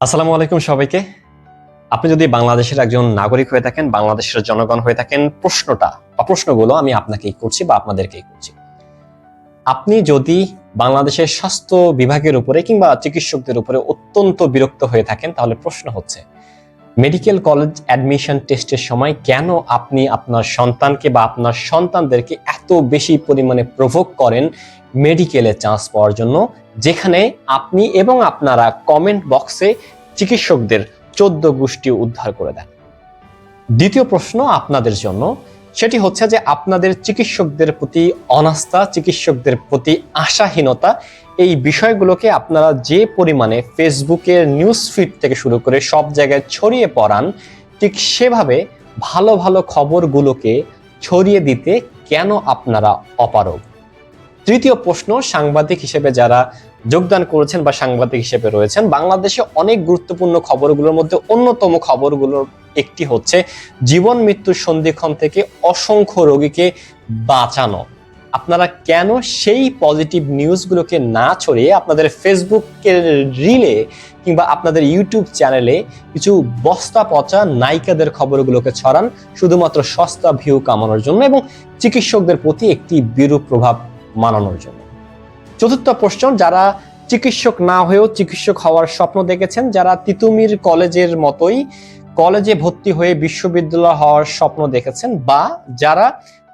আসসালামু আলাইকুম সবাইকে। আপনি যদি বাংলাদেশের একজন নাগরিক হয়ে থাকেন, বাংলাদেশের জনগণ হয়ে থাকেন, প্রশ্নটা বা প্রশ্নগুলো আমি আপনাকেই করছি বা আপনাদেরকেই করছি। আপনি যদি বাংলাদেশের স্বাস্থ্য বিভাগের উপরে কিংবা চিকিৎসকদের উপরে অত্যন্ত বিরক্ত হয়ে থাকেন, তাহলে প্রশ্ন হচ্ছে মেডিকেল কলেজ অ্যাডমিশন টেস্টের সময় কেন আপনি আপনার সন্তানকে বা আপনার সন্তানদেরকে এত বেশি পরিমাণে প্রভোগ করেন মেডিকেলে চান্স পাওয়ার জন্য? যেখানে আপনি এবং আপনারা কমেন্ট বক্সে চিকিৎসকদের চোদ্দ গোষ্ঠী উদ্ধার করে দেন। দ্বিতীয় প্রশ্ন আপনাদের জন্য সেটি হচ্ছে যে আপনাদের চিকিৎসকদের প্রতি অনাস্থা, চিকিৎসকদের প্রতি আশাহীনতা, এই বিষয়গুলোকে আপনারা যে পরিমাণে ফেসবুকের নিউজ ফিড থেকে শুরু করে সব জায়গায় ছড়িয়ে পড়ান, ঠিক সেভাবে ভালো ভালো খবরগুলোকে ছড়িয়ে দিতে কেন আপনারা অপারগ? তৃতীয় প্রশ্ন, সাংবাদিক হিসেবে যারা যোগদান করেছেন বা সাংবাদিক হিসেবে রয়েছেন, বাংলাদেশে অনেক গুরুত্বপূর্ণ খবরগুলোর মধ্যে অন্যতম খবরগুলোর একটি হচ্ছে জীবন মৃত্যুর সন্ধিক্ষণ থেকে অসংখ্য রোগীকে বাঁচানো। আপনারা কেন সেই পজিটিভ নিউজগুলোকে না ছড়িয়ে আপনাদের ফেসবুকের রিলে কিংবা আপনাদের ইউটিউব চ্যানেলে কিছু বস্তা পচা নায়িকাদের খবরগুলোকে ছড়ান শুধুমাত্র সস্তা ভিউ কামানোর জন্য এবং চিকিৎসকদের প্রতি একটি বিরূপ প্রভাব মানানোর জন্য। চতুর্থ প্রশ্ন, যারা চিকিৎসক না হয়েও চিকিৎসক হওয়ার স্বপ্ন দেখেছেন, যারা তিতুমির কলেজের মতোই কলেজে ভর্তি হয়ে বিশ্ববিদ্যালয় হওয়ার স্বপ্ন দেখেছেন বা যারা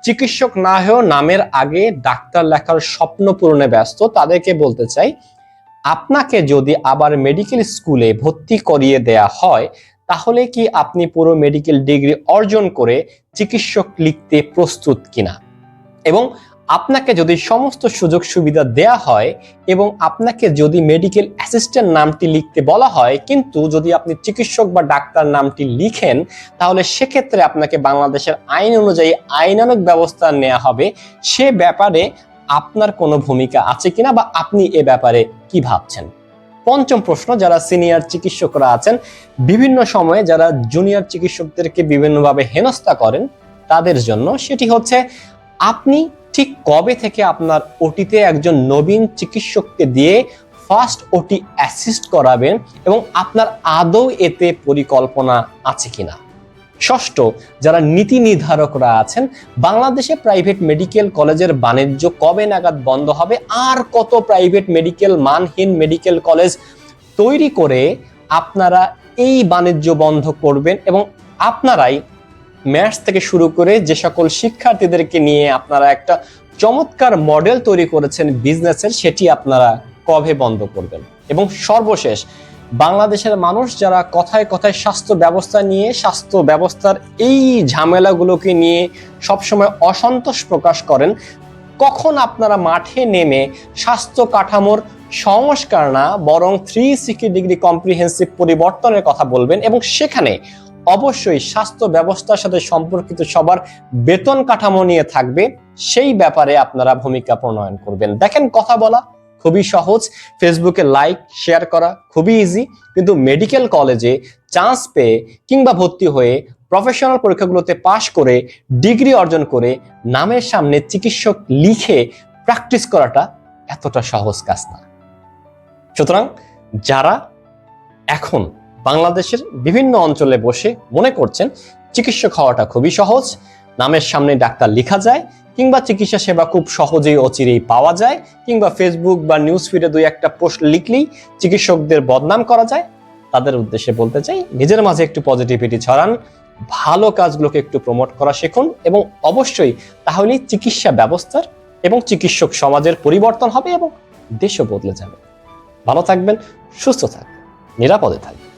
চিকিৎসক না হয়েও নামের আগে ডাক্তার লেখার স্বপ্ন পূরণে ব্যস্ত, তাদেরকে বলতে চাই, আপনাকে যদি আবার মেডিকেল স্কুলে ভর্তি করিয়ে দেয়া হয়, তাহলে কি আপনি পুরো মেডিকেল ডিগ্রি অর্জন করে চিকিৎসক লিখতে প্রস্তুত কিনা? এবং আপনাকে যদি সমস্ত সুযোগ সুবিধা দেয়া হয় এবং আপনাকে যদি মেডিকেল অ্যাসিস্ট্যান্ট নামটি লিখতে বলা হয়, কিন্তু যদি আপনি চিকিৎসক বা ডাক্তার নামটি লিখেন, তাহলে সেক্ষেত্রে আপনাকে বাংলাদেশের আইন অনুযায়ী আইনানুগ ব্যবস্থা নেওয়া হবে। সে ব্যাপারে আপনার কোনো ভূমিকা আছে কিনা বা আপনি এ ব্যাপারে কি ভাবছেন? পঞ্চম প্রশ্ন, যারা সিনিয়র চিকিৎসকরা আছেন, বিভিন্ন সময়ে যারা জুনিয়র চিকিৎসকদেরকে বিভিন্নভাবে হেনস্থা করেন, তাদের জন্য সেটি হচ্ছে, আপনি ঠিক কবে থেকে আপনার ওটিতে একজন নবীন চিকিৎসককে দিয়ে ফার্স্ট ওটি অ্যাসিস্ট করাবেন এবং আপনার আদৌ এতে পরিকল্পনা আছে কিনা? ষষ্ঠ, যারা নীতি নির্ধারকরা আছেন, বাংলাদেশে প্রাইভেট মেডিকেল কলেজের বাণিজ্য কবে নাগাদ বন্ধ হবে? আর কত প্রাইভেট মেডিকেল মানহীন মেডিকেল কলেজ তৈরি করে আপনারা এই বাণিজ্য বন্ধ করবেন এবং আপনারাই ম্যাথস থেকে শুরু করে যে সকল শিক্ষার্থীদেরকে নিয়ে আপনারা একটা চমৎকার মডেল তৈরি করেছেন বিজনেসের, সেটি আপনারা কবে বন্ধ করবেন? এবং সর্বশেষ, বাংলাদেশের মানুষ যারা কথায় কথায় স্বাস্থ্য ব্যবস্থা নিয়ে, স্বাস্থ্য ব্যবস্থার এই ঝামেলাগুলোকে নিয়ে সবসময় অসন্তোষ প্রকাশ করেন, কখন আপনারা মাঠে নেমে স্বাস্থ্য কাঠামোর সংস্কার না, বরং থ্রি সিক্সটি ডিগ্রি কম্প্রিহেন্সিভ পরিবর্তনের কথা বলবেন এবং সেখানে অবশ্যই স্বাস্থ্য ব্যবস্থার সাথে সম্পর্কিত সবার বেতন কাঠামো নিয়ে থাকবে। সেই ব্যাপারে আপনারা ভূমিকা প্রণয়ন করবেন। দেখেন, কথা বলা খুবই সহজ। ফেসবুকে লাইক, শেয়ার করা খুবই ইজি কিন্তু মেডিকেল কলেজে চান্স পেয়ে কিংবা ভর্তি হয়ে প্রফেশনাল পরীক্ষাগুলোতে পাশ করে ডিগ্রি অর্জন করে নামের সামনে চিকিৎসক লিখে প্র্যাকটিস করাটা এতটা সহজ কাজ না। সুতরাং যারা এখন বাংলাদেশের বিভিন্ন অঞ্চলে বসে মনে করছেন চিকিৎসক হওয়াটা খুবই সহজ, নামের সামনে ডাক্তার লেখা যায় কিংবা চিকিৎসা সেবা খুব সহজেই অচিরেই পাওয়া যায় কিংবা ফেসবুক বা নিউজ ফিডে দুই একটা পোস্ট লিখলেই চিকিৎসকদের বদনাম করা যায়। তাদের উদ্দেশ্যে বলতে চাই, নিজের মাঝে একটু পজিটিভিটি ছড়ান, ভালো কাজগুলোকে একটু প্রমোট করা শিখুন এবং অবশ্যই তাহলেই চিকিৎসা ব্যবস্থার এবং চিকিৎসক সমাজের পরিবর্তন হবে এবং দেশও বদলে যাবে। ভালো থাকবেন, সুস্থ থাকবেন, নিরাপদে থাকবেন।